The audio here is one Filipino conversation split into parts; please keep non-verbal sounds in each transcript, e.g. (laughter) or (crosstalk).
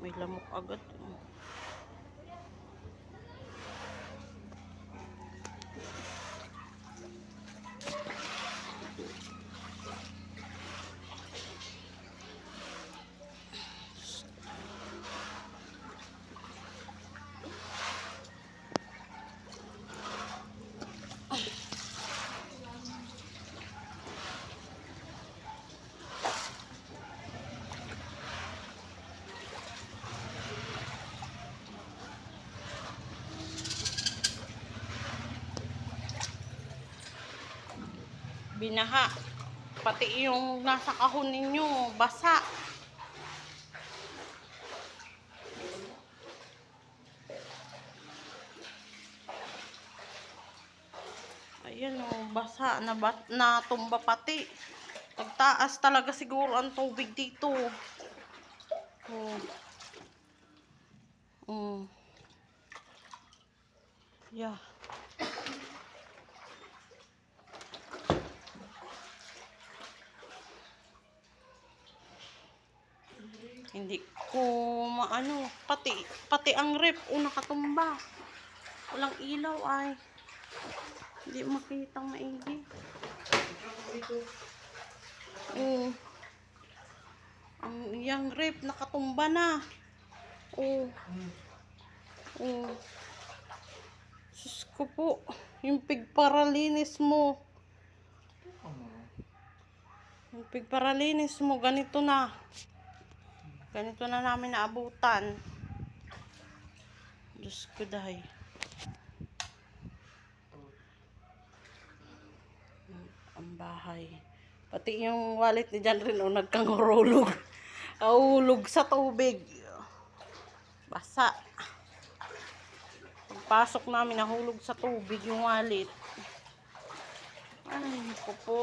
May lamok agad. Binaha. Pati yung nasa kahon ninyo, basa. Ayan o, basa na, bat, na tumba pati. Nagtaas talaga siguro ang tubig dito. Oh. Mm. Yeah. Hindi ko maano, pati pati ang rep o nakatumba. Walang ilaw ay. Hindi makita maigi. Oo. Ang yang rep nakatumba na. Oo. Oo. Sus ko po. Yung pigparalinis mo. Yung pigparalinis mo, ganito na. Ganito na namin naabutan. Diyos ko dahay. Ang bahay. Pati yung wallet ni John rin, oh, nagkangurulog. (laughs) Ahulog sa tubig. Basa. Pagpasok namin, nahulog sa tubig yung wallet. Ay, ko po.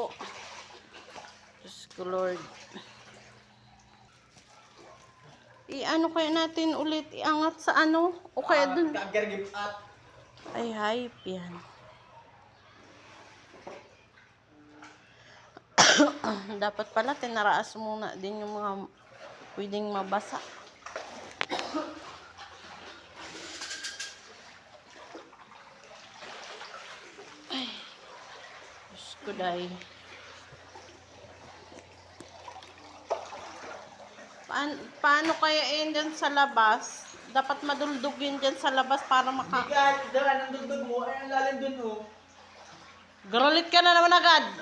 Diyos ko, Lord. I-ano kaya natin ulit? Iangat sa ano? O kaya dun? Give up. Ay, hype yan. (coughs) Dapat pala tinaraas muna din yung mga pwedeng mabasa. (coughs) Ay, Diyos ko dahi. Paan, paano kaya yun dyan sa labas? Dapat maduldog yun dyan sa labas para maka... Bigat, dala ng dundog mo. Ay, ang lalim dun oh. Garolit ka na naman agad!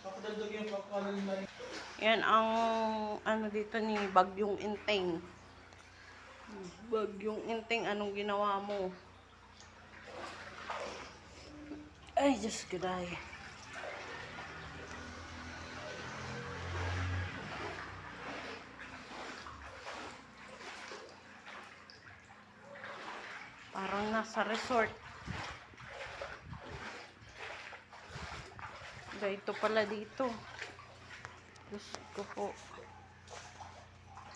Papadaldog yung rin. Yan ang ano dito ni Bagyong Inteng. Bagyong Inteng, anong ginawa mo? Ay, Diyos ko dahi. Nasa resort. Ganito pala dito. Ko po.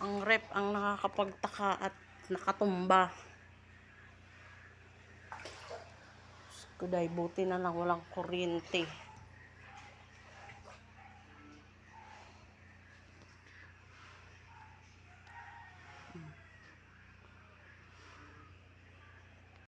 Ang rep ang nakakapagtaka at nakatumba. Diyos ko dahil buti na lang walang kuryente.